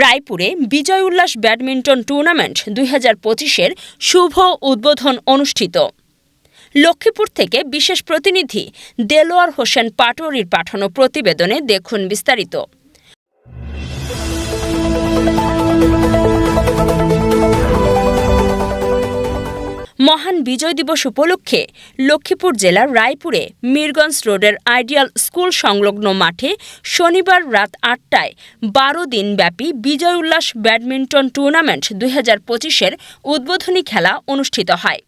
রায়পুরে বিজয় উল্লাস badminton tournament দুই হাজার পঁচিশের শুভ উদ্বোধন অনুষ্ঠিত। লক্ষ্মীপুর থেকে বিশেষ প্রতিনিধি দেলোয়ার হোসেন পাটোরির পাঠানো প্রতিবেদনে দেখুন বিস্তারিত। মহান বিজয় দিবস উপলক্ষে লক্ষ্মীপুর জেলার রায়পুরে মিরগঞ্জ রোডের আইডিয়াল স্কুল সংলগ্ন মাঠে শনিবার রাত আটটায় বারো দিনব্যাপী বিজয় উল্লাস ব্যাডমিন্টন টুর্নামেন্ট দুই হাজার পঁচিশের উদ্বোধনী খেলা অনুষ্ঠিত হয়।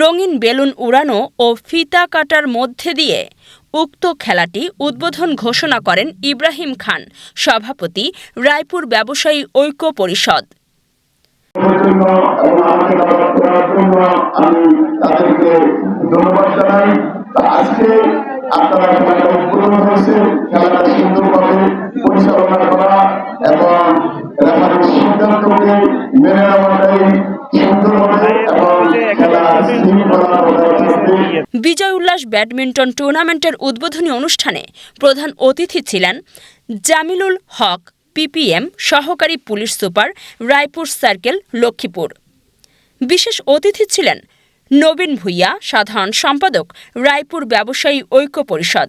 রঙিন বেলুন উড়ানো ও ফিতা কাটার মধ্যে দিয়ে উক্ত খেলাটি উদ্বোধন ঘোষণা করেন ইব্রাহিম খান সভাপতি রায়পুর ব্যবসায়ী ঐক্য পরিষদ। আজকে এবং বিজয় উল্লাস ব্যাডমিন্টন টুর্নামেন্টের উদ্বোধনী অনুষ্ঠানে প্রধান অতিথি ছিলেন জামিলুল হক, পিপিএম, সহকারী police super, Raipur circle, Lakshmipur. বিশেষ অতিথি ছিলেন নবীন ভূঁইয়া, সাধারণ সম্পাদক, রায়পুর ব্যবসায়ী ঐক্য পরিষদ।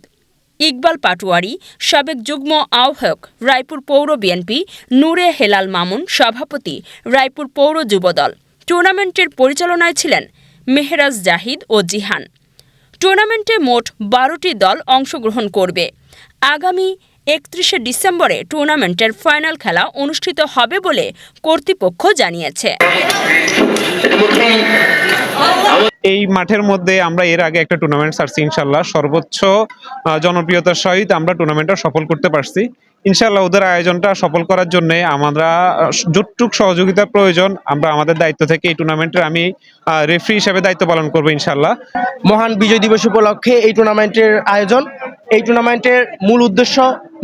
ইকবাল পাটোয়ারি, সাবেক যুগ্ম আহ্বায়ক, রায়পুর পৌর বিএনপি, নূরে হেলাল মামুন, সভাপতি, রায়পুর পৌর যুবদল। টুর্নামেন্টের পরিচালনায় ছিলেন মেহরাজ জাহিদ ও জিহান। টুর্নামেন্টে মোট বারোটি দল অংশগ্রহণ করবে। আগামী একত্রিশে ডিসেম্বরে টুর্নামেন্টের ফাইনাল খেলা অনুষ্ঠিত হবে বলে কর্তৃপক্ষ জানিয়েছে। এই মাঠের মধ্যে আমরা এর আগে একটা টুর্নামেন্ট সারছি ইনশাল্লাহ। সর্বোচ্চ জনপ্রিয়তার সহিত আমরা টুর্নামেন্টটা সফল করতে পারছি। ইনশাল্লাহ ওদের আয়োজনটা সফল করার জন্য আমরা যতটুক সহযোগিতার প্রয়োজন, আমরা আমাদের দায়িত্ব থেকে এই টুর্নামেন্টের আমি রেফারি হিসেবে দায়িত্ব পালন করব, ইনশাল্লাহ। মহান বিজয় দিবস উপলক্ষে এই টুর্নামেন্টের আয়োজন। এই টুর্নামেন্টের মূল উদ্দেশ্য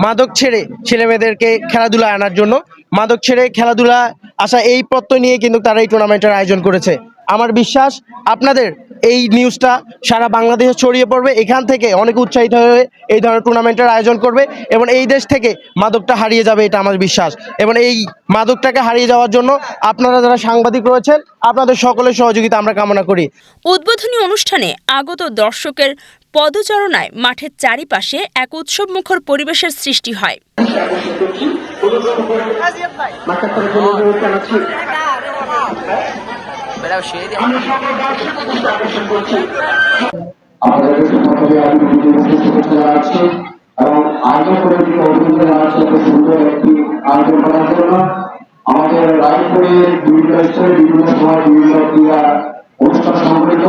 মাদক ছেড়ে ছেলেমেয়েদেরকে খেলাধুলা আনার জন্য। মাদক ছেড়ে খেলাধুলা আসা এই প্রত্যয় নিয়ে কিন্তু তারা এই টুর্নামেন্টের আয়োজন করেছে। আমার বিশ্বাস আপনাদের এই নিউজটা সারা বাংলাদেশে ছড়িয়ে পড়বে এখান থেকে অনেক উৎসাহিত হয়ে এই ধরনের টুর্নামেন্টের আয়োজন করবে এবং এই দেশ থেকে মাদকটা হারিয়ে যাবে এটা আমার বিশ্বাস। এবং এই মাদকটাকে হারিয়ে যাওয়ার জন্য আপনারা যারা সাংবাদিক রয়েছেন আপনাদের সকলের সহযোগিতা আমরা কামনা করি। উদ্বোধনী অনুষ্ঠানে আগত দর্শকের পদচারণায় মাঠের চারিপাশে এক উৎসবমুখর পরিবেশের সৃষ্টি হয়। সকলে আমি আয়োজন করার জন্য আমাদের বিভিন্ন সময় বিভিন্ন আমরা সংগঠিত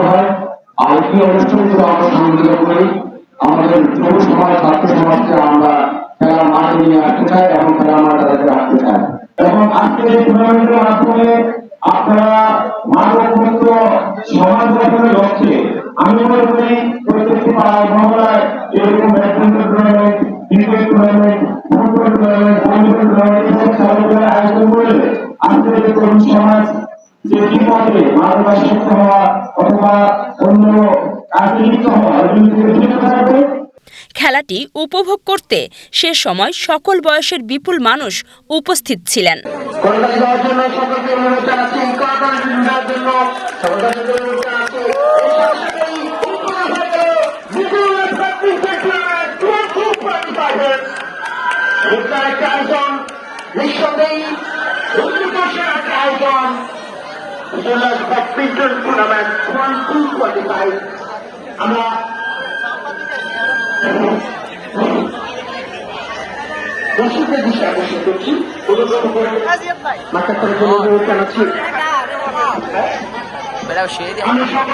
মাঠে নিয়ে আসতে চাই এবং খেলার মাঠে তাদেরকে রাখতে চাই। এবং আজকের এই টুর্নামেন্টের মাধ্যমে আমি মনে করি প্রত্যেকটি পাড়ায় মহলায় এরকম badminton tournament cricket tournament football tournament volleyball tournament খেলাধুলার আয়োজন করলে আজকের এই তরুণ সমাজ যে বিপদে মানবাসক্ত হওয়া অথবা অন্য কাজে লিপ্ত হওয়া এগুলি থেকে বিরত থাকবে। খেলাটি উপভোগ করতে সে সময় সকল বয়সের বিপুল মানুষ উপস্থিত ছিলেন। সকলকে অনুরোধ জানাচ্ছি কড়াকড়ি দেওয়ার জন্য সকলকে অনুরোধ জানাচ্ছি এই সরাসরি উত্তর থেকে বিপুল প্র্যাকটিস দেখলেন খুব খুব প্র্যাকটিস আছেন এটার একটা আয়োজন নিঃসন্দেহী উদ্যোগের একটা আয়োজন। জেলা badminton tournament one two qualify আমরা দর্শকদের দিশে আকর্ষণ করছি। অনুগ্রহ করে মাথা করে অনুরোধ জানাচ্ছি আমরা সবাই